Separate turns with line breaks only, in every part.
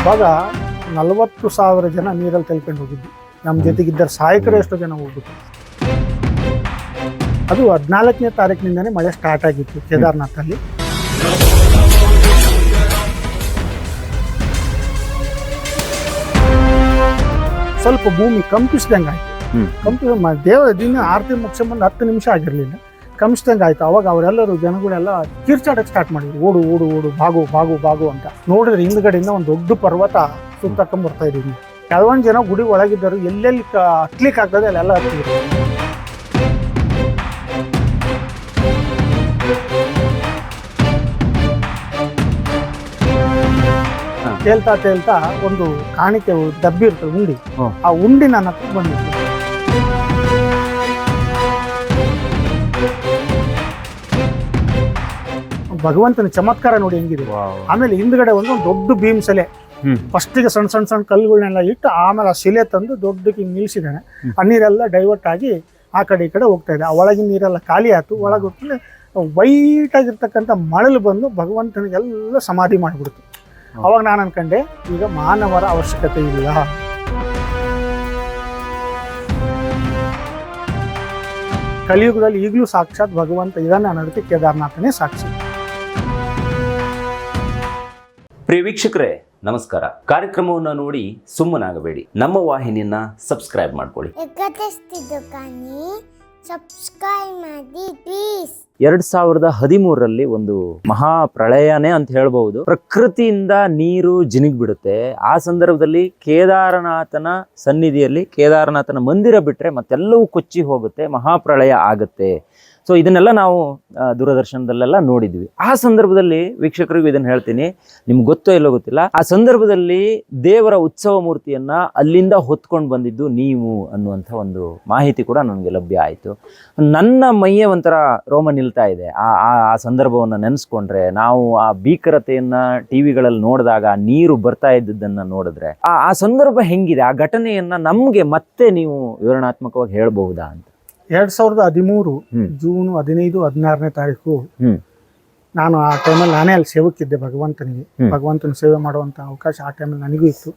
ಅವಾಗ ನಲವತ್ತು ಸಾವಿರ ಜನ ನೀರಲ್ಲಿ ತೆಲ್ಕೊಂಡು ಹೋಗಿದ್ವಿ ನಮ್ಮ ಜೊತೆಗಿದ್ದರೆ ಸಹಾಯಕರು ಎಷ್ಟೋ ಜನ ಹೋಗ್ಬಿಟ್ಟು ಅದು ಹದಿನಾಲ್ಕನೇ ತಾರೀಕಿನಿಂದನೇ ಮಳೆ ಸ್ಟಾರ್ಟ್ ಆಗಿತ್ತು ಕೇದಾರ್ನಾಥಲ್ಲಿ. ಸ್ವಲ್ಪ ಭೂಮಿ ಕಂಪಿಸ್ದಂಗೆ ಆಯ್ತು. ಕಂಪಿ ಮ- ದೇವ ದಿನ ಆರತಿ ಮುಗಿಸ್ಕೊಂಡು ಹತ್ತು ನಿಮಿಷ ಆಗಿರಲಿಲ್ಲ. ಕಂಪಿಸ್ದಂಗೆ ಆಯ್ತು. ಅವಾಗ ಅವರೆಲ್ಲರೂ ಜನಗಳೆಲ್ಲ ಕಿರ್ಚಾಡಕ್ಕೆ ಸ್ಟಾರ್ಟ್ ಮಾಡಿದ್ರು. ಓಡು ಓಡು ಓಡು ಬಾಗು ಬಾಗು ಬಾಗು ಅಂತ. ನೋಡಿದ್ರೆ ಹಿಂದ್ಗಡೆಯಿಂದ ಒಂದು ದೊಡ್ಡ ಪರ್ವತ ಸುತ್ತಕೊಂಡ್ ಬರ್ತಾ ಇದೀವಿ ಕೆಲವೊಂದು ಜನ ಗುಡಿ ಒಳಗಿದ್ದರು. ಎಲ್ಲೆಲ್ಲಿ ಹತ್ಲಿಕ್ಕೆ ಆಗ್ತದೆ ಅಲ್ಲೆಲ್ಲ ಹತ್ತಿದ್ರು. ತೇಲ್ತಾ ತೇಲ್ತಾ ಒಂದು ಕಾಣಿಕೆ ಡಬ್ಬಿ ಇರ್ತದೆ ಉಂಡಿ. ಆ ಉಂಡಿ ನನ್ನ ಹತ್ರ ಬಂದಿತ್ತು. ಭಗವಂತನ ಚಮತ್ಕಾರ ನೋಡಿ ಹೆಂಗಿದೆ. ಆಮೇಲೆ ಹಿಂದ್ಗಡೆ ಒಂದು ದೊಡ್ಡ ಭೀಮ್ ಸೆಲೆ
ಫಸ್ಟ್
ಫಸ್ಟಿಗೆ ಸಣ್ಣ ಸಣ್ಣ ಸಣ್ಣ ಕಲ್ಲುಗಳನ್ನೆಲ್ಲ ಇಟ್ಟು ಆಮೇಲೆ ಆ ಶಿಲೆ ತಂದು ದೊಡ್ಡಕ್ಕೆ
ನಿಲ್ಸಿದ್ದಾನೆ.
ಆ ನೀರೆಲ್ಲ ಡೈವರ್ಟ್ ಆಗಿ ಆ ಕಡೆ ಈ ಕಡೆ ಹೋಗ್ತಾ ಇದೆ. ಆ ಒಳಗಿನ ನೀರೆಲ್ಲ ಖಾಲಿ ಆಯ್ತು. ಒಳಗೆ ಹೋಗ್ತಲೇ ವೈಟ್ ಆಗಿರ್ತಕ್ಕಂಥ ಮಳಲು ಬಂದು ಭಗವಂತನಿಗೆಲ್ಲ ಸಮಾಧಿ ಮಾಡಿಬಿಡ್ತು. ಅವಾಗ ನಾನು ಅನ್ಕೊಂಡೆ ಈಗ ಮಾನವರ ಅವಶ್ಯಕತೆ ಇಲ್ಲ. ಕಲಿಯುಗದಲ್ಲಿ ಈಗಲೂ ಸಾಕ್ಷಾತ್ ಭಗವಂತ ಇದ್ದಾನೆ ಅನ್ನೋದಕ್ಕೆ ಕೇದಾರ್ನಾಥನೇ ಸಾಕ್ಷಿ.
ಪ್ರಿಯ ವೀಕ್ಷಕರೇ ನಮಸ್ಕಾರ. ಕಾರ್ಯಕ್ರಮವನ್ನು ನೋಡಿ ಸುಮ್ಮನಾಗಬೇಡಿ. ನಮ್ಮ ವಾಹಿನಿಯನ್ನ ಸಬ್ಸ್ಕ್ರೈಬ್ ಮಾಡ್ಕೊಳ್ಳಿ.
ಎರಡ್ ಸಾವಿರದ ಹದಿಮೂರರಲ್ಲಿ ಒಂದು ಮಹಾ ಪ್ರಳಯನೇ ಅಂತ ಹೇಳ್ಬಹುದು. ಪ್ರಕೃತಿಯಿಂದ ನೀರು ಜಿನಿಗ್ ಬಿಡುತ್ತೆ ಆ ಸಂದರ್ಭದಲ್ಲಿ ಕೇದಾರನಾಥನ ಸನ್ನಿಧಿಯಲ್ಲಿ ಕೇದಾರನಾಥನ ಮಂದಿರ ಬಿಟ್ರೆ ಮತ್ತೆಲ್ಲವೂ ಕೊಚ್ಚಿ ಹೋಗುತ್ತೆ ಮಹಾಪ್ರಳಯ ಆಗುತ್ತೆ. ಸೊ ಇದನ್ನೆಲ್ಲ ನಾವು ದೂರದರ್ಶನದಲ್ಲೆಲ್ಲ ನೋಡಿದ್ವಿ. ಆ ಸಂದರ್ಭದಲ್ಲಿ ವೀಕ್ಷಕರಿಗೂ ಇದನ್ನು ಹೇಳ್ತೀನಿ. ನಿಮ್ಗೆ ಗೊತ್ತೋ ಇಲ್ಲೋ ಗೊತ್ತಿಲ್ಲ. ಆ ಸಂದರ್ಭದಲ್ಲಿ ದೇವರ ಉತ್ಸವ ಮೂರ್ತಿಯನ್ನ ಅಲ್ಲಿಂದ ಹೊತ್ಕೊಂಡು ಬಂದಿದ್ದು ನೀವು ಅನ್ನುವಂಥ ಒಂದು ಮಾಹಿತಿ ಕೂಡ ನನಗೆ ಲಭ್ಯ ಆಯಿತು. ನನ್ನ ಮೈಯೇ ಒಂಥರ ರೋಮ ನಿಲ್ತಾ ಇದೆ. ಆ ಆ ಸಂದರ್ಭವನ್ನು ನೆನೆಸ್ಕೊಂಡ್ರೆ, ನಾವು ಆ ಭೀಕರತೆಯನ್ನ ಟಿವಿಗಳಲ್ಲಿ ನೋಡಿದಾಗ ನೀರು ಬರ್ತಾ ಇದ್ದದ್ದನ್ನ ನೋಡಿದ್ರೆ ಆ ಸಂದರ್ಭ ಹೆಂಗಿದೆ? ಆ ಘಟನೆಯನ್ನ ನಮಗೆ ಮತ್ತೆ ನೀವು ವಿವರಣಾತ್ಮಕವಾಗಿ ಹೇಳಬಹುದಾ ಅಂತ.
ಎರಡ್ ಸಾವಿರದ ಹದಿಮೂರು. ಜೂನ್ ಹದಿನೈದು ಹದಿನಾರನೇ ತಾರೀಕು ನಾನು ಆ ಟೈಮಲ್ಲಿ ನಾನೇ ಅಲ್ಲಿ ಸೇವಕ್ಕಿದ್ದೆ ಭಗವಂತನಿಗೆ. ಭಗವಂತನ ಸೇವೆ ಮಾಡುವಂತ ಅವಕಾಶ ಆ ಟೈಮಲ್ಲಿ ನನಗೂ ಇತ್ತು.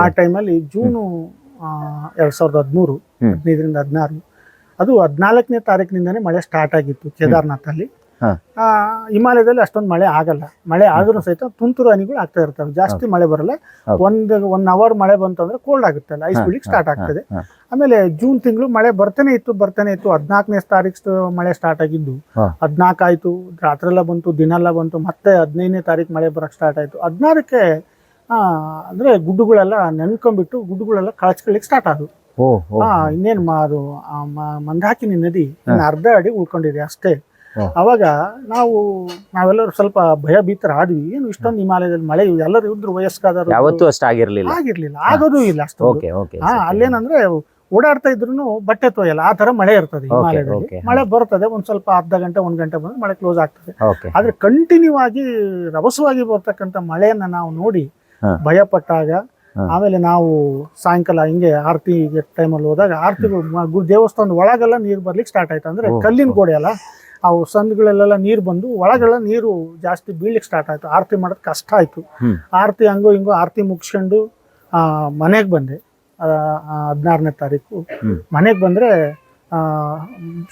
ಆ ಟೈಮಲ್ಲಿ ಜೂನು ಎರಡ್ ಸಾವಿರದ ಹದಿಮೂರು ಹದಿನೈದರಿಂದ ಹದಿನಾರು ಅದು ಹದಿನಾಲ್ಕನೇ ತಾರೀಕಿನಿಂದನೇ ಮಳೆ ಸ್ಟಾರ್ಟ್ ಆಗಿತ್ತು ಕೇದಾರ್ನಾಥಲ್ಲಿ. ಹಿಮಾಲಯದಲ್ಲಿ ಅಷ್ಟೊಂದು ಮಳೆ ಆಗಲ್ಲ. ಮಳೆ ಆದ್ರೂ ಸಹಿತ ತುಂತುರು ಹನಿಗಳು ಆಗ್ತಾ ಇರ್ತವೆ. ಜಾಸ್ತಿ ಮಳೆ ಬರಲ್ಲ. ಒಂದು ಒನ್ ಅವರ್ ಮಳೆ ಬಂತು ಅಂದ್ರೆ ಕೋಲ್ಡ್ ಆಗುತ್ತೆ ಅಲ್ಲ. ಐಸ್
ಹಾ,
ಸ್ಟಾರ್ಟ್ ಆಗ್ತದೆ. ಆಮೇಲೆ ಜೂನ್ ತಿಂಗಳು ಮಳೆ ಬರ್ತಾನೆ ಇತ್ತು ಬರ್ತಾನೆ ಇತ್ತು. ಹದಿನಾಲ್ಕನೇ ತಾರೀಕು ಮಳೆ ಸ್ಟಾರ್ಟ್ ಆಗಿದ್ದು. ಹದಿನಾಲ್ಕು ಆಯ್ತು ರಾತ್ರೆಲ್ಲ ಬಂತು ದಿನೆಲ್ಲ ಬಂತು ಮತ್ತೆ ಹದಿನೈದನೇ ತಾರೀಕು ಮಳೆ ಬರಕ್ ಸ್ಟಾರ್ಟ್ ಆಯ್ತು. ಹದಿನಾರಕ್ಕೆ ಅಂದ್ರೆ ಗುಡ್ಡುಗಳೆಲ್ಲ ನೆನ್ಕೊಂಡ್ಬಿಟ್ಟು ಗುಡ್ಡುಗಳೆಲ್ಲ ಕಳಚ್ಕೊಳ್ಳಿಕ್ ಸ್ಟಾರ್ಟ್ ಆದವು. ಇನ್ನೇನು ಮಾ ಅದು ಮಂದಾಕಿನಿ ನದಿ ಅರ್ಧ ಅಡಿ ಉಳ್ಕೊಂಡಿದೆ ಅಷ್ಟೇ. ಅವಾಗ ನಾವು ನಾವೆಲ್ಲರೂ ಸ್ವಲ್ಪ ಭಯಭೀತರ ಆದ್ವಿ ಏನು ಇಷ್ಟೊಂದು ಹಿಮಾಲಯದಲ್ಲಿ ಮಳೆ ಎಲ್ಲರೂ ಇದ್ರು ವಯಸ್ಕಾದರು
ಯಾವತ್ತೂ ಅಷ್ಟಾಗಿರ್ಲಿಲ್ಲ
ಆಗಿರ್ಲಿಲ್ಲ. ಆಗೋದು ಇಲ್ಲ ಅಷ್ಟು
ಓಕೆ ಓಕೆ
ಹಾ ಅಲ್ಲೇನಂದ್ರೆ ಓಡಾಡ್ತಾ ಇದ್ರು ಬಟ್ಟೆ ತೊಯಲ್ಲ. ಆ ತರ ಮಳೆ ಇರ್ತದೆ ಹಿಮಾಲಯದಲ್ಲಿ. ಮಳೆ ಬರ್ತದೆ ಒಂದ್ ಸ್ವಲ್ಪ ಅರ್ಧ ಗಂಟೆ ಒಂದ್ ಗಂಟೆ ಬಂದ್ರೆ ಮಳೆ ಕ್ಲೋಸ್ ಆಗ್ತದೆ. ಆದ್ರೆ ಕಂಟಿನ್ಯೂ ಆಗಿ ರಭಸವಾಗಿ ಬರ್ತಕ್ಕಂತ ಮಳೆಯನ್ನ ನಾವು ನೋಡಿ. ಭಯ ಪಟ್ಟಾಗ ಆಮೇಲೆ ನಾವು ಸಾಯಂಕಾಲ ಹಿಂಗೆ ಆರತಿ ಟೈಮಲ್ಲಿ ಹೋದಾಗ ಆರತಿ ದೇವಸ್ಥಾನದ ಒಳಗೆಲ್ಲ ನೀರು ಬರ್ಲಿಕ್ಕೆ ಸ್ಟಾರ್ಟ್ ಆಯ್ತು. ಅಂದ್ರೆ ಕಲ್ಲಿನ ಗೋಡೆ ಅಲ್ಲ? ಅವು ಸಂದ್ಗಳಲ್ಲೆಲ್ಲ ನೀರು ಬಂದು ಒಳಗೆಲ್ಲ ನೀರು ಜಾಸ್ತಿ ಬೀಳ್ಲಿಕ್ಕೆ ಸ್ಟಾರ್ಟ್ ಆಯಿತು. ಆರತಿ ಮಾಡೋದು ಕಷ್ಟ ಆಯಿತು. ಆರತಿ ಹಂಗೋ ಹಿಂಗೋ ಆರತಿ ಮುಗಿಸ್ಕೊಂಡು ಮನೆಗೆ ಬಂದೆ. ಹದಿನಾರನೇ ತಾರೀಕು. ಮನೆಗೆ ಬಂದರೆ ಆ,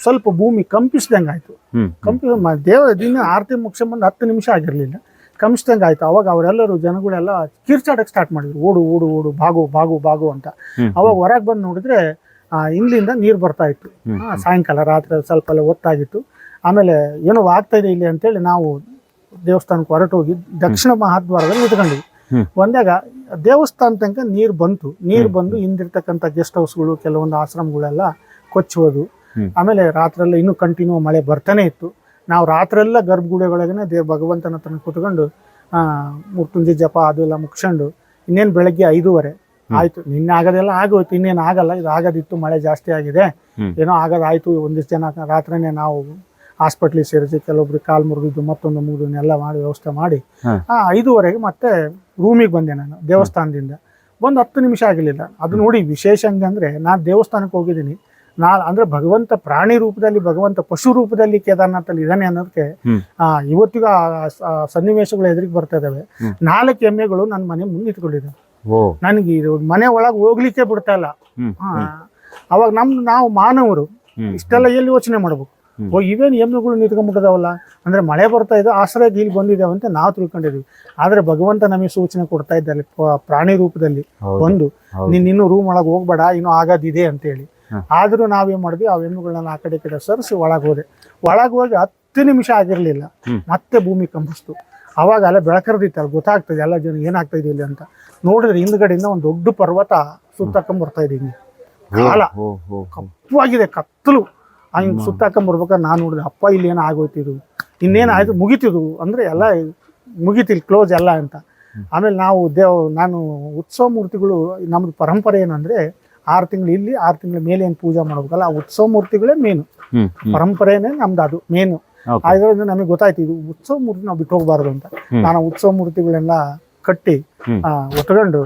ಸ್ವಲ್ಪ ಭೂಮಿ ಕಂಪಿಸ್ದಂಗೆ ಆಯಿತು. ಕಂಪಿ ದೇವ ದಿನ ಆರತಿ ಮುಗಿಸ್ಕೊಂಬಂದು ಹತ್ತು ನಿಮಿಷ ಆಗಿರಲಿಲ್ಲ. ಕಂಪಿಸ್ದಂಗೆ ಆಯ್ತು. ಅವಾಗ ಅವರೆಲ್ಲರೂ ಜನಗಳೆಲ್ಲ ಕಿರ್ಚಾಡಕ್ಕೆ ಸ್ಟಾರ್ಟ್ ಮಾಡಿದ್ರು. ಓಡು ಓಡು ಓಡು ಬಾಗು ಬಾಗು ಬಾಗು ಅಂತ. ಅವಾಗ ಹೊರಗೆ ಬಂದು ನೋಡಿದ್ರೆ ಇಲ್ಲಿಂದ ನೀರು ಬರ್ತಾ ಇತ್ತು. ಸಾಯಂಕಾಲ ರಾತ್ರಿ ಸ್ವಲ್ಪ ಎಲ್ಲ ಹೊತ್ತಾಗಿತ್ತು. ಆಮೇಲೆ ಏನೋ ಆಗ್ತಾ ಇದೆ ಇಲ್ಲಿ ಅಂತೇಳಿ ನಾವು ದೇವಸ್ಥಾನಕ್ಕೆ ಹೊರಟು ಹೋಗಿ ದಕ್ಷಿಣ ಮಹಾದ್ವಾರದಲ್ಲಿ ನಿಂತ್ಕೊಂಡ್ವಿ. ಒಂದಾಗ ದೇವಸ್ಥಾನ ತನಕ ನೀರು ಬಂತು. ನೀರು ಬಂದು ಹಿಂದಿರ್ತಕ್ಕಂಥ ಗೆಸ್ಟ್ ಹೌಸ್ಗಳು ಕೆಲವೊಂದು ಆಶ್ರಮಗಳೆಲ್ಲ ಕೊಚ್ಚುವುದು
ಹ್ಮ್.
ಆಮೇಲೆ ರಾತ್ರೆಲ್ಲ ಇನ್ನೂ ಕಂಟಿನ್ಯೂ ಮಳೆ ಬರ್ತಾನೆ ಇತ್ತು. ನಾವು ರಾತ್ರೆಲ್ಲ ಗರ್ಭಗುಡಿಯೊಳಗನೆ ದೇವ್ ಭಗವಂತನ ಹತ್ರ ಕೂತ್ಕೊಂಡು ಆ, ಜಪ ಜಪ ಅದೆಲ್ಲ ಮುಗ್ಸ್ಕೊಂಡು ಇನ್ನೇನು ಬೆಳಗ್ಗೆ ಐದೂವರೆ. ಆಯ್ತು ನಿನ್ನೆ ಆಗೋದೆಲ್ಲ ಆಗೋಯ್ತು ಇನ್ನೇನು ಆಗಲ್ಲ. ಇದು ಆಗೋದಿತ್ತು ಮಳೆ ಜಾಸ್ತಿ ಆಗಿದೆ. ಏನೋ ಆಗೋದಾಯ್ತು ಒಂದಿಷ್ಟು ಜನ ರಾತ್ರಿನೇ ನಾವು ಹಾಸ್ಪಿಟ್ಲಿಗೆ ಸೇರಿಸಿ ಕೆಲವೊಬ್ರು ಕಾಲು ಮುರಿದಿದ್ದು ಮತ್ತೊಂದು ಮುಗಿದು ಎಲ್ಲ ಮಾಡಿ ವ್ಯವಸ್ಥೆ ಮಾಡಿ. ಆ, ಐದುವರೆಗೆ ಮತ್ತೆ ರೂಮಿಗೆ ಬಂದೆ ನಾನು ದೇವಸ್ಥಾನದಿಂದ. ಒಂದು ಹತ್ತು ನಿಮಿಷ ಆಗಲಿಲ್ಲ ಅದು ನೋಡಿ ವಿಶೇಷ ಹಂಗಂದ್ರೆ ನಾನು ದೇವಸ್ಥಾನಕ್ಕೆ ಹೋಗಿದ್ದೀನಿ. ನಾ ಅಂದ್ರೆ ಭಗವಂತ ಪ್ರಾಣಿ ರೂಪದಲ್ಲಿ ಭಗವಂತ ಪಶು ರೂಪದಲ್ಲಿ ಕೇದಾರ್ನಾಥಲ್ಲಿ ಇದ್ದಾನೆ ಅನ್ನೋದಕ್ಕೆ ಆ ಇವತ್ತಿಗೂ ಆ ಸನ್ನಿವೇಶಗಳು ಎದುರಿಗೆ ಬರ್ತಾ ಇದಾವೆ. ನಾಲ್ಕು ಎಮ್ಮೆಗಳು ನನ್ನ ಮನೆ ಮುಂದೆ
ಇಟ್ಕೊಂಡಿದೆ.
ನನಗೆ ಇದು ಮನೆ ಒಳಗೆ ಹೋಗ್ಲಿಕ್ಕೆ ಬಿಡ್ತಾ ಇಲ್ಲ. ಅವಾಗ ನಮ್ ನಾವು ಮಾನವರು. ಇಷ್ಟೆಲ್ಲ ಎಲ್ಲಿ ಯೋಚನೆ ಮಾಡ್ಬೇಕು? ಓ ಇವೇನು ಎಮ್ಮೆಗಳು ನಿಂತ್ಕೊಂಡ್ಬಿಟ್ಟಿದಾವಲ್ಲ ಅಂದ್ರೆ ಮಳೆ ಬರ್ತಾ ಇದೆ ಆಶ್ರಯಕ್ಕೆ ಇಲ್ಲಿ ಬಂದಿದ್ದಾವೆ ಅಂತ ನಾವು ತಿಳ್ಕೊಂಡಿದ್ವಿ. ಆದ್ರೆ ಭಗವಂತ ನಮಗೆ ಸೂಚನೆ ಕೊಡ್ತಾ ಇದ್ದಲ್ಲಿ ಪ್ರಾಣಿ ರೂಪದಲ್ಲಿ
ಬಂದು
ಒಂದು
ಹೌದು.
ನೀನ್ ಇನ್ನು ರೂಮ್ ಒಳಗೆ ಹೋಗ್ಬೇಡ ಇನ್ನು ಆಗೋದಿದೆ ಅಂತ
ಹೇಳಿ.
ಆದ್ರೂ ನಾವೇನ್ ಮಾಡಿದ್ವಿ ಆ ಎಮ್ಮೆಗಳನ್ನ ಆ ಕಡೆ ಕಡೆ ಸರಿಸಿ ಒಳಗೆ ಹೋದೆ. ಒಳಗೆ ಹೋಗಿ ಹತ್ತು ನಿಮಿಷ ಆಗಿರ್ಲಿಲ್ಲ ಮತ್ತೆ ಭೂಮಿ ಕಂಪಿಸ್ತು. ಅವಾಗ ಅಲ್ಲ ಬೆಳಕರ್ದಿತ್ತಲ್ಲ ಗೊತ್ತಾಗ್ತದೆ ಎಲ್ಲ ಜನ ಏನಾಗ್ತಾ ಇದೆ ಇಲ್ಲಿ ಅಂತ. ನೋಡಿದ್ರೆ ಹಿಂದ್ಗಡೆಯಿಂದ ಒಂದು ದೊಡ್ಡ ಪರ್ವತ ಸುತ್ತಕೊಂಡ್ ಬರ್ತಾ ಇದೆ ಹಿಂಗೆ. ಕಾಲ. ಕಪ್ಪವಾಗಿದೆ ಕತ್ತಲು. ಹಂಗೆ ಸುತ್ತಾಕೊಂಡ್ ಬರ್ಬೇಕಾದ್ರೆ ನಾನು ನೋಡಿದೆ ಅಪ್ಪ ಇಲ್ಲಿ ಏನೋ ಆಗೋಯ್ತಿದು ಇನ್ನೇನು ಆಯ್ತು ಮುಗೀತಿದು. ಅಂದ್ರೆ ಎಲ್ಲ ಮುಗಿತಿಲ್ ಕ್ಲೋಸ್ ಎಲ್ಲ ಅಂತ. ಆಮೇಲೆ ನಾವು ದೇವ್ ನಾನು ಉತ್ಸವ ಮೂರ್ತಿಗಳು ನಮ್ದು ಪರಂಪರೆ ಏನಂದ್ರೆ ಆರು ತಿಂಗಳು ಇಲ್ಲಿ ಆರು ತಿಂಗಳ ಮೇಲೆ ಏನು ಪೂಜೆ ಮಾಡ್ಬೇಕಲ್ಲ ಆ ಉತ್ಸವ ಮೂರ್ತಿಗಳೇ ಮೇನು ಪರಂಪರೆನೇ ನಮ್ದು ಅದು ಮೇನು ಆದ್ರಿಂದ ನಮಗೆ ಗೊತ್ತಾಯ್ತು ಇದು ಉತ್ಸವ ಮೂರ್ತಿ ನಾವು ಬಿಟ್ಟು ಹೋಗ್ಬಾರ್ದು ಅಂತ. ನಾನು ಉತ್ಸವ ಮೂರ್ತಿಗಳೆಲ್ಲ ಕಟ್ಟಿ ಒಟ್ಕೊಂಡು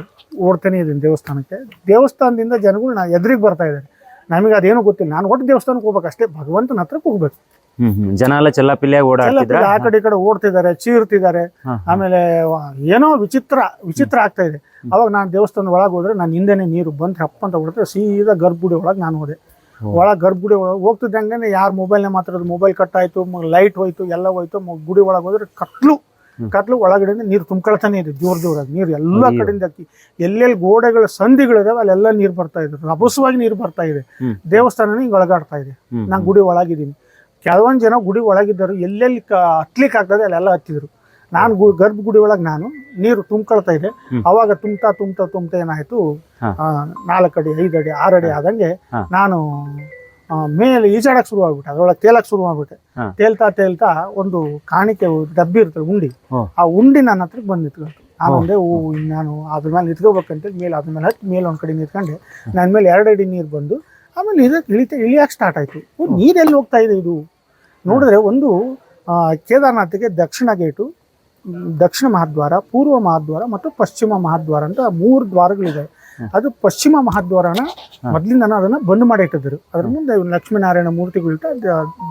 ಓಡ್ತಾನೆ ಇದ್ದೀನಿ ದೇವಸ್ಥಾನಕ್ಕೆ. ದೇವಸ್ಥಾನದಿಂದ ಜನಗಳು ನಾ ಎದುರಿಗೆ ಬರ್ತಾ ಇದ್ದಾರೆ. ನಮಗೆ ಅದೇನು ಗೊತ್ತಿಲ್ಲ. ನಾನು ಒಟ್ಟು ದೇವಸ್ಥಾನಕ್ಕೆ ಹೋಗ್ಬೇಕು ಅಷ್ಟೇ ಭಗವಂತನ ಹತ್ರಕ್ಕೆ ಹೋಗ್ಬೇಕು.
ಜನ ಎಲ್ಲ ಚೆಲ್ಲ
ಎಲ್ಲ
ಓಡಾಡ್ತಿದ್ರ
ಆ ಕಡೆ ಈ ಕಡೆ ಓಡ್ತಿದ್ದಾರೆ ಚೀರ್ತಿದ್ದಾರೆ. ಆಮೇಲೆ ಏನೋ ವಿಚಿತ್ರ ವಿಚಿತ್ರ ಆಗ್ತಾ ಇದೆ. ಅವಾಗ ನಾನು ದೇವಸ್ಥಾನದ ಒಳಗೆ ಹೋದ್ರೆ ನಾನು ಹಿಂದೆನೆ ನೀರು ಬಂದ್ರೆ ಅಪ್ಪ ಅಂತ ಹೊಡ್ತಾರೆ ಸೀದಾ ಗರ್ಭಗುಡಿ ಒಳಗೆ ನಾನು ಹೋದೆ. ಒಳಗೆ ಗರ್ಭಗುಡಿ ಒಳಗೆ ಹೋಗ್ತಿದ್ದಂಗೆ ಯಾರು ಮೊಬೈಲ್ನೇ ಮಾತಾಡೋದು ಮೊಬೈಲ್ ಕಟ್ ಆಯ್ತು ಲೈಟ್ ಹೋಯ್ತು ಎಲ್ಲ ಹೋಯ್ತು ಗುಡಿ ಒಳಗೆ ಹೋದ್ರೆ ಕತ್ಲು. ಕತ್ಲು ಒಳಗಡೆ ನೀರು ತುಂಬ್ಕೊಳ್ತಾನೆ ಇದೆ ಜೋರ್ ಜೋರಾಗಿ. ನೀರು ಎಲ್ಲ. ಕಡೆಯಿಂದ ಅಕ್ಕಿ ಎಲ್ಲೆಲ್ಲಿ ಗೋಡೆಗಳ ಸಂಧಿಗಳಿದಾವೆ ಅಲ್ಲೆಲ್ಲ ನೀರು ಬರ್ತಾ ಇದೆ. ರಭಸವಾಗಿ ನೀರು ಬರ್ತಾ ಇದೆ. ದೇವಸ್ಥಾನ ಹಿಂಗೆ ಒಳಗಾಡ್ತಾ ಇದೆ. ನಾನು ಗುಡಿ ಒಳಗಿದ್ದೀನಿ. ಕೆಲವೊಂದು ಜನ ಗುಡಿ ಒಳಗಿದ್ದರು ಎಲ್ಲೆಲ್ಲಿ ಹತ್ಲಿಕ್ಕೆ ಆಗ್ತದೆ ಅಲ್ಲೆಲ್ಲ ಹತ್ತಿದ್ರು. ನಾನು ಗು ಗರ್ಭ ಗುಡಿ ಒಳಗೆ ನಾನು ನೀರು ತುಂಬ್ಕೊಳ್ತಾ ಇದೆ. ಅವಾಗ ತುಂಬ್ತಾ ತುಂಬ್ತಾ ತುಂಬ್ತಾ ಏನಾಯ್ತು ನಾಲ್ಕು ಅಡಿ ಐದು ಅಡಿ ಆರು ಅಡಿ ಆದಂಗೆ ನಾನು ಮೇಲೆ ಈಜಾಡಕ್ ಶುರು ಆಗ್ಬಿಟ್ಟೆ. ಅದ್ರೊಳಗೆ ತೇಲಕ್ ಶುರು ಆಗ್ಬಿಟ್ಟೆ. ತೇಲ್ತಾ ತೇಲ್ತಾ ಒಂದು ಕಾಣಿಕೆ ಡಬ್ಬಿ ಇರ್ತದೆ ಉಂಡಿ. ಆ ಉಂಡಿ ನನ್ನ ಹತ್ರಕ್ಕೆ ಬಂದು ನಿಂತ್ಕೊಂಡು ನಾನು ಓ ನಾನು ಅದ್ರ ಮೇಲೆ ನಿಂತ್ಕೋಬೇಕಂತ ಮೇಲೆ ಅದ್ರ ಮೇಲೆ ಹತ್ತಿ ಮೇಲೆ ಒಂದು ಕಡೆ ನಿಂತ್ಕೊಂಡೆ. ನನ್ನ ಮೇಲೆ ಎರಡು ಅಡಿ ನೀರು ಬಂದು ಆಮೇಲೆ ಇದಕ್ಕೆ ಇಳಿತ ಇಳಿಯಕ್ಕೆ ಸ್ಟಾರ್ಟ್ ಆಯಿತು. ನೀರೆಲ್ಲಿ ಹೋಗ್ತಾ ಇದೆ ಇದು? ನೋಡಿದ್ರೆ ಒಂದು ಕೇದಾರನಾಥಿಗೆ ದಕ್ಷಿಣ ಗೇಟು ದಕ್ಷಿಣ ಮಹಾದ್ವಾರ ಪೂರ್ವ ಮಹಾದ್ವಾರ ಮತ್ತು ಪಶ್ಚಿಮ ಮಹಾದ್ವಾರ ಅಂತ ಮೂರು ದ್ವಾರಗಳಿದೆ ಅದು ಪಶ್ಚಿಮ ಮಹಾದ್ವಾರನ ಮೊದ್ಲಿಂದ ಅದನ್ನ ಬಂದ್ ಮಾಡಿ ಇಟ್ಟಿದ್ರು ಅದ್ರ ಮುಂದೆ ಲಕ್ಷ್ಮೀನಾರಾಯಣ ಮೂರ್ತಿಗಳಿಟ್ಟ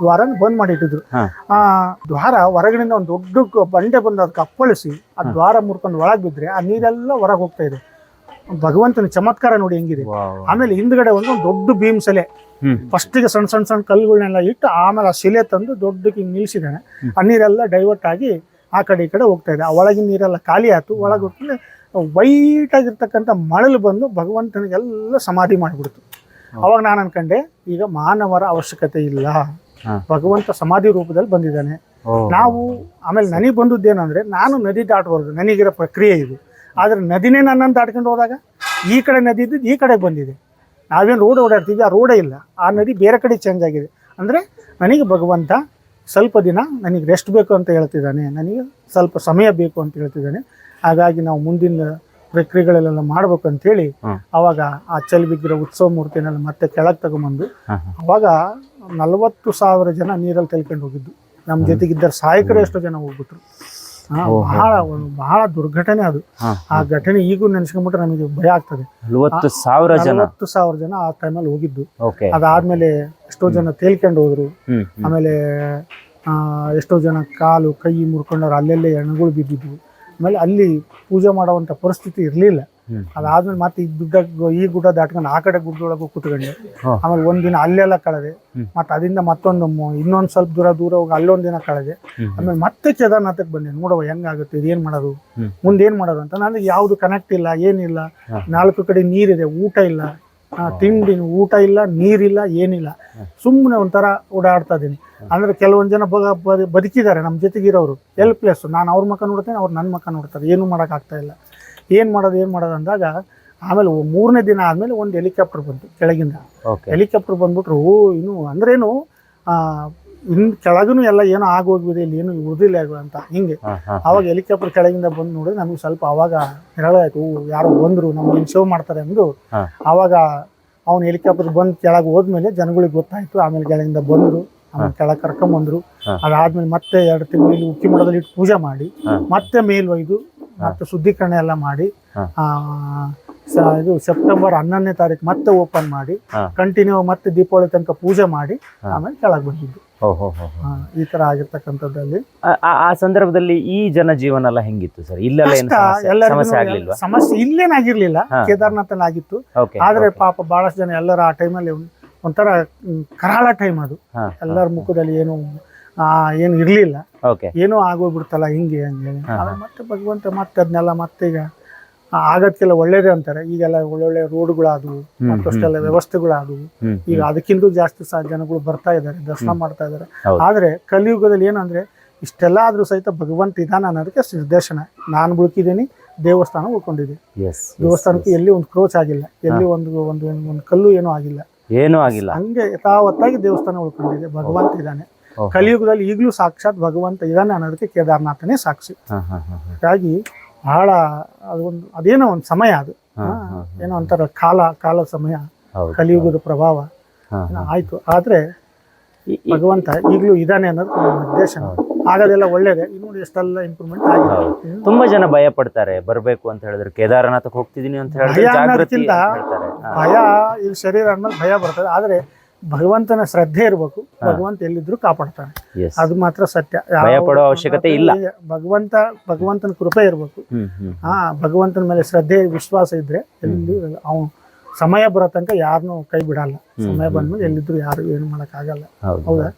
ದ್ವಾರನ ಬಂದ್ ಮಾಡಿ ಇಟ್ಟಿದ್ರು ಆ ದ್ವಾರ ಹೊರಗಡೆಯಿಂದ ಒಂದು ದೊಡ್ಡ ಬಂಡೆ ಬಂದು ಅದಕ್ಕೆ ಅಪ್ಪಳಿಸಿ ಆ ದ್ವಾರ ಮುರ್ಕೊಂಡು ಒಳಗೆ ಬಿದ್ರೆ ಆ ನೀರೆಲ್ಲ ಹೊರಗೆ ಹೋಗ್ತಾ ಇದೆ. ಭಗವಂತನ ಚಮತ್ಕಾರ ನೋಡಿ ಹೆಂಗಿದೆ. ಆಮೇಲೆ ಹಿಂದ್ಗಡೆ ಒಂದು ದೊಡ್ಡ ಭೀಮ್ ಸೆಲೆ
ಗೆ
ಫಸ್ಟಿಗೆ ಸಣ್ಣ ಸಣ್ಣ ಸಣ್ಣ ಕಲ್ಲುಗಳನ್ನೆಲ್ಲ ಇಟ್ಟು ಆಮೇಲೆ ಆ ಶಿಲೆ ತಂದು ದೊಡ್ಡಕ್ಕೆ ನಿಲ್ಸಿದ್ದಾನೆ. ಆ ನೀರೆಲ್ಲ ಡೈವರ್ಟ್ ಆಗಿ ಆ ಕಡೆ ಈ ಕಡೆ ಹೋಗ್ತಾ ಇದೆ. ಆ ಒಳಗಿನ ನೀರೆಲ್ಲ ಖಾಲಿ ಆಯ್ತು. ಒಳಗೆ ಹೋಗ್ತದೆ ವೈಟ್ ಆಗಿರ್ತಕ್ಕಂಥ ಮಳಲು ಬಂದು ಭಗವಂತನಿಗೆಲ್ಲ ಸಮಾಧಿ ಮಾಡಿಬಿಡ್ತು. ಅವಾಗ ನಾನು ಅನ್ಕಂಡೆ ಈಗ ಮಾನವರ ಅವಶ್ಯಕತೆ ಇಲ್ಲ. ಭಗವಂತ ಸಮಾಧಿ ರೂಪದಲ್ಲಿ ಬಂದಿದ್ದಾನೆ. ನಾವು ಆಮೇಲೆ ನನಗೆ ಬಂದದ್ದೇನಂದ್ರೆ ನಾನು ನದಿ ದಾಟಬಾರ್ದು. ನನಗಿರೋ ಪ್ರಕ್ರಿಯೆ ಇದು. ಆದರೆ ನದಿನೇ ನನ್ನನ್ನು ದಾಟ್ಕೊಂಡು ಹೋದಾಗ ಈ ಕಡೆ ನದಿ ಇದ್ದಿದ್ದು ಈ ಕಡೆ ಬಂದಿದೆ. ನಾವೇನು ರೋಡ್ ಓಡಾಡ್ತೀವಿ ಆ ರೋಡೇ ಇಲ್ಲ. ಆ ನದಿ ಬೇರೆ ಕಡೆ ಚೇಂಜ್ ಆಗಿದೆ. ಅಂದರೆ ನನಗೆ ಭಗವಂತ ಸ್ವಲ್ಪ ದಿನ ನನಗೆ ರೆಸ್ಟ್ ಬೇಕು ಅಂತ ಹೇಳ್ತಿದ್ದಾನೆ. ನನಗೆ ಸ್ವಲ್ಪ ಸಮಯ ಬೇಕು ಅಂತ ಹೇಳ್ತಿದ್ದಾನೆ. ಹಾಗಾಗಿ ನಾವು ಮುಂದಿನ ಪ್ರಕ್ರಿಯೆಗಳೆಲ್ಲ ಮಾಡ್ಬೇಕು ಅಂತೇಳಿ. ಅವಾಗ ಆ ಚಲ್ ಬಿದ್ದಿರೋ ಉತ್ಸವ ಮೂರ್ತಿನೆಲ್ಲ ಮತ್ತೆ ಕೆಳಗೆ ತಗೊಂಬಂದು. ಅವಾಗ ನಲವತ್ತು ಸಾವಿರ ಜನ ನೀರಲ್ಲಿ ತೆಲ್ಕೊಂಡು ಹೋಗಿದ್ದು. ನಮ್ಮ ಜೊತೆಗಿದ್ದ ಸಹಾಯಕರು ಎಷ್ಟೋ ಜನ ಹೋಗ್ಬಿಟ್ರು. ಬಹಳ ಒಂದು ಬಹಳ ದುರ್ಘಟನೆ ಅದು. ಆ ಘಟನೆ ಈಗೂ ನೆನೆಸ್ಕೊಂಡ್ಬಿಟ್ರೆ ನಮಗೆ ಭಯ ಆಗ್ತದೆ.
ನಲವತ್ತು ಸಾವಿರ ಜನ.
ನಲವತ್ತು ಸಾವಿರ ಜನ ಆ ಟೈಮಲ್ಲಿ ಹೋಗಿದ್ದು. ಅದಾದ್ಮೇಲೆ ಎಷ್ಟೋ ಜನ ತೇಲ್ಕೊಂಡು ಹೋದ್ರು. ಆಮೇಲೆ ಎಷ್ಟೋ ಜನ ಕಾಲು ಕೈ ಮುರ್ಕೊಂಡವ್ರು ಅಲ್ಲೆಲ್ಲೇ ಎಣ್ಣೆಗಳು ಬಿದ್ದಿದ್ವು. ಆಮೇಲೆ ಅಲ್ಲಿ ಪೂಜೆ ಮಾಡುವಂಥ ಪರಿಸ್ಥಿತಿ ಇರಲಿಲ್ಲ. ಅದಾದ್ಮೇಲೆ ಮತ್ತೆ ಈ ಗುಡ್ಡ ಈ ಗುಡ್ಡ ದಾಟ್ಕೊಂಡು ಆ ಕಡೆ ಗುಡ್ಡದೊಳಗೆ ಕೂತ್ಕೊಂಡೆ. ಆಮೇಲೆ ಒಂದಿನ ಅಲ್ಲೆಲ್ಲ ಕಳೆದೆ. ಮತ್ತೆ ಅದರಿಂದ ಮತ್ತೊಂದು ಇನ್ನೊಂದು ಸ್ವಲ್ಪ ದೂರ ದೂರ ಹೋಗಿ ಅಲ್ಲೊಂದು ದಿನ ಕಳೆದೆ. ಆಮೇಲೆ ಮತ್ತೆ ಕೇದಾರ್ನಾಥಕ್ಕೆ ಬಂದೆ. ನೋಡುವ ಹೆಂಗಾಗುತ್ತೆ? ಇದೇನು ಮಾಡೋದು. ಮುಂದೆ ಏನು ಮಾಡೋದು ಅಂತ. ನನಗೆ ಯಾವುದು ಕನೆಕ್ಟ್ ಇಲ್ಲ ಏನಿಲ್ಲ. ನಾಲ್ಕು ಕಡೆ ನೀರಿದೆ ಊಟ ಇಲ್ಲ. ತಿಂಡಿ ಊಟ ಇಲ್ಲ ನೀರಿಲ್ಲ ಏನಿಲ್ಲ. ಸುಮ್ಮನೆ ಒಂಥರ ಓಡಾಡ್ತಾ ಇದ್ದೀನಿ ಅಂದ್ರೆ ಕೆಲವೊಂದು ಜನ ಬಗ ಬದು- ಬದುಕಿದ್ದಾರೆ ನಮ್ಮ ಜೊತೆಗಿರೋರು. ಹೆಲ್ಪ್ಲೆಸ್ ನಾನು ಅವ್ರ ಮಕ್ಕ ನೋಡ್ತೇನೆ ಅವ್ರು ನನ್ನ ಮಕ್ಕ ನೋಡ್ತಾರೆ. ಏನು ಮಾಡೋಕ್ಕಾಗ್ತಾ ಇಲ್ಲ. ಏನು ಮಾಡೋದು ಏನು ಮಾಡೋದು ಅಂದಾಗ ಆಮೇಲೆ ಮೂರನೇ ದಿನ ಆದಮೇಲೆ ಒಂದು ಹೆಲಿಕಾಪ್ಟರ್ ಬಂತು ಕೆಳಗಿಂದ.
ಓಕೆ
ಹೆಲಿಕಾಪ್ಟರ್ ಬಂದ್ಬಿಟ್ರು ಓ ಇನ್ನು ಅಂದ್ರೇನು ಇನ್ ಕೆಳಗೂ ಎಲ್ಲ ಏನೋ ಆಗೋಗಿದೆ ಇಲ್ಲಿ ಏನು ಉಳಿದಿಲ್ಲ ಅಂತ. ಹಿಂಗೆ. ಅವಾಗ ಹೆಲಿಕಾಪ್ಟರ್ ಕೆಳಗಿಂದ ಬಂದು ನೋಡಿದ್ರೆ ನಮ್ಗೆ ಸ್ವಲ್ಪ ಅವಾಗ ಓ ಯಾರೋ ಬಂದ್ರು ನಮ್ಗೆ ಸೇವ್ ಮಾಡ್ತಾರೆ ಅಂದು. ಅವಾಗ ಅವ್ನು ಹೆಲಿಕಾಪ್ಟರ್ ಬಂದು ಕೆಳಗೆ ಹೋದ್ಮೇಲೆ ಜನಗಳಿಗೆ ಗೊತ್ತಾಯ್ತು ಆಮೇಲೆ ಕೆಳಗಿಂದ ಬಂದ್ರು ಆಮೇಲೆ ಕೆಳಗೆ ಕರ್ಕೊಂಬಂದ್ರು. ಅದಾದ್ಮೇಲೆ ಮತ್ತೆ ಎರಡು ತಿಂಗಳು ಇಲ್ಲಿ ಉಕ್ಕಿ ಮಠದಲ್ಲಿ ಇಟ್ಟು ಪೂಜೆ ಮಾಡಿ ಮತ್ತೆ ಮೇಲ್ ಒಯ್ದು ಮತ್ತೆ ಶುದ್ಧೀಕರಣ ಎಲ್ಲ ಮಾಡಿ ಆ, ಇದು ಸೆಪ್ಟೆಂಬರ್ ಹನ್ನೊಂದನೇ ತಾರೀಕು ಮತ್ತೆ ಓಪನ್ ಮಾಡಿ ಕಂಟಿನ್ಯೂ ಮತ್ತೆ ದೀಪಾವಳಿ ತನಕ ಪೂಜೆ ಮಾಡಿ. ಆಮೇಲೆ ಕೆಳಗೆ ಬಂದಿದ್ದು. ಈ ತರ ಆಗಿರ್ತಕ್ಕಂಥದ್ದಲ್ಲಿ
ಆ- ಸಂದರ್ಭದಲ್ಲಿ ಈ ಜನ ಜೀವನ ಎಲ್ಲ ಹೆಂಗಿತ್ತು ಸರ್? ಇಲ್ಲೆಲ್ಲ ಏನು ಸಮಸ್ಯೆ-
ಎಲ್ಲರಿಗೂ
ಸಮಸ್ಯೆ ಆಗ್ಲಿಲ್ವಾ?
ಸಮಸ್ಯೆ ಇಲ್ಲೇನಾಗಿರ್ಲಿಲ್ಲ.
ಹಾ.
ಆಗಿತ್ತು.
ಓಕೆ
ಆದ್ರೆ ಪಾಪ ಬಹಳಷ್ಟು ಜನ ಎಲ್ಲರೂ ಆ ಟೈಮಲ್ಲಿ ಒಂಥರ ಮ್, ಕರಾಳ ಟೈಮ್ ಅದು. ಎಲ್ಲರ ಮುಖದಲ್ಲಿ ಏನು ಆ, ಏನು ಇರ್ಲಿಲ್ಲ.
ಓಕೆ
ಏನೋ ಆಗೋಗ್ಬಿಡ್ತಲ್ಲ ಹಿಂಗೆ ಹಂಗೆ ಮತ್ತೆ ಭಗವಂತ ಮತ್ತೆ ಅದನ್ನೆಲ್ಲ ಮತ್ತೆ ಈಗ ಆ, ಆಗೋದ್ಕೆಲ್ಲ ಒಳ್ಳೇದೇ ಅಂತಾರೆ. ಈಗೆಲ್ಲ ಒಳ್ಳೊಳ್ಳೆ ರೋಡ್ಗಳಾದವು ಮತ್ತಷ್ಟೆಲ್ಲ. ವ್ಯವಸ್ಥೆಗಳಾದವು. ಈಗ ಅದಕ್ಕಿಂತ ಜಾಸ್ತಿ ಸಹ ಜನಗಳು ಬರ್ತಾ ಇದ್ದಾರೆ ದರ್ಶನ ಮಾಡ್ತಾ ಇದ್ದಾರೆ. ಆದ್ರೆ ಕಲಿಯುಗದಲ್ಲಿ ಏನಂದ್ರೆ ಇಷ್ಟೆಲ್ಲ ಆದ್ರೂ ಸಹಿತ ಭಗವಂತ ಇದಾನ ಅನ್ನೋದಕ್ಕೆ ನಿರ್ದೇಶನ. ನಾನು ಬುಳುಕಿದ್ದೀನಿ ದೇವಸ್ಥಾನ ಉಳ್ಕೊಂಡಿದೆ. ದೇವಸ್ಥಾನಕ್ಕೆ ಎಲ್ಲಿ ಒಂದು ಕ್ರೋಚ್ ಆಗಿಲ್ಲ ಎಲ್ಲಿ ಒಂದು ಒಂದು ಒಂದು ಕಲ್ಲು ಏನೂ ಆಗಿಲ್ಲ.
ಏನೂ ಆಗಿಲ್ಲ.
ಹಂಗೆ ಯಥಾವತ್ತಾಗಿ ದೇವಸ್ಥಾನ ಉಳ್ಕೊಂಡಿದೆ ಭಗವಂತ ಇದ್ದಾನೆ. ಕಲಿಯುಗದಲ್ಲಿ ಈಗಲೂ ಸಾಕ್ಷಾತ್ ಭಗವಂತ ಇದ್ದಾನೆ ಅನ್ನೋದಕ್ಕೆ ಕೇದಾರ್ನಾಥನೇ ಸಾಕ್ಷಿ. ಹಾಗಾಗಿ ಬಹಳ ಅದೊಂದು ಅದೇನೋ ಒಂದು ಸಮಯ ಅದು. ಏನೋ ಒಂಥರ ಕಾಲ ಕಾಲ ಸಮಯ ಕಲಿಯುಗದ ಪ್ರಭಾವ. ಆಯ್ತು. ಆದ್ರೆ ಭಗವಂತ ಈಗಲೂ ಇದಾನೆ ಅನ್ನೋದು ನಿರ್ದೇಶನ ಆಗೋದೆಲ್ಲ ಒಳ್ಳೇದೇ. ಇನ್ನು ಎಷ್ಟೆಲ್ಲ ಇಂಪ್ರೂವ್ಮೆಂಟ್ ಆಗಿದೆ.
ತುಂಬಾ ಜನ ಭಯ ಪಡ್ತಾರೆ. ಬರಬೇಕು ಅಂತ ಹೇಳಿದ್ರೆ ಕೇದಾರನಾಥಕ್ಕೆ ಹೋಗ್ತಿದೀನಿ ಅಂತ ಹೇಳಿದ್ರೆ
ಭಯ
ಜಾಗೃತಿ
ಅನ್ನೋದ್ಕಿಂತ
ಅಂತ ಹೇಳ್ತಾರೆ. ಹಾ.
ಭಯ ಈ ಶರೀರ ಅಂದ್ಮೇಲೆ ಭಯ ಬರ್ತದೆ. ಆದ್ರೆ ಭಗವಂತನ ಶ್ರದ್ಧೆ ಇರಬೇಕು. ಭಗವಂತ ಎಲ್ಲಿದ್ರು ಕಾಪಾಡ್ತಾನೆ. ಅದು ಮಾತ್ರ ಸತ್ಯ.
ಪಡೋ ಅವಶ್ಯಕತೆ ಇಲ್ಲ.
ಭಗವಂತ ಭಗವಂತನ ಕೃಪೆ ಇರಬೇಕು. ಹಾ ಭಗವಂತನ ಮೇಲೆ ಶ್ರದ್ಧೆ ವಿಶ್ವಾಸ ಇದ್ರೆ ಎಲ್ಲಿ ಅವನು ಸಮಯ ಬರೋ ತನಕ ಯಾರನ್ನೂ ಕೈ ಬಿಡಲ್ಲ. ಸಮಯ ಬಂದ್ಮೇಲೆ ಎಲ್ಲಿದ್ರು ಯಾರು ಏನು ಮಾಡಕ್ ಆಗಲ್ಲ
ಹೌದು?
ಹೌದಾ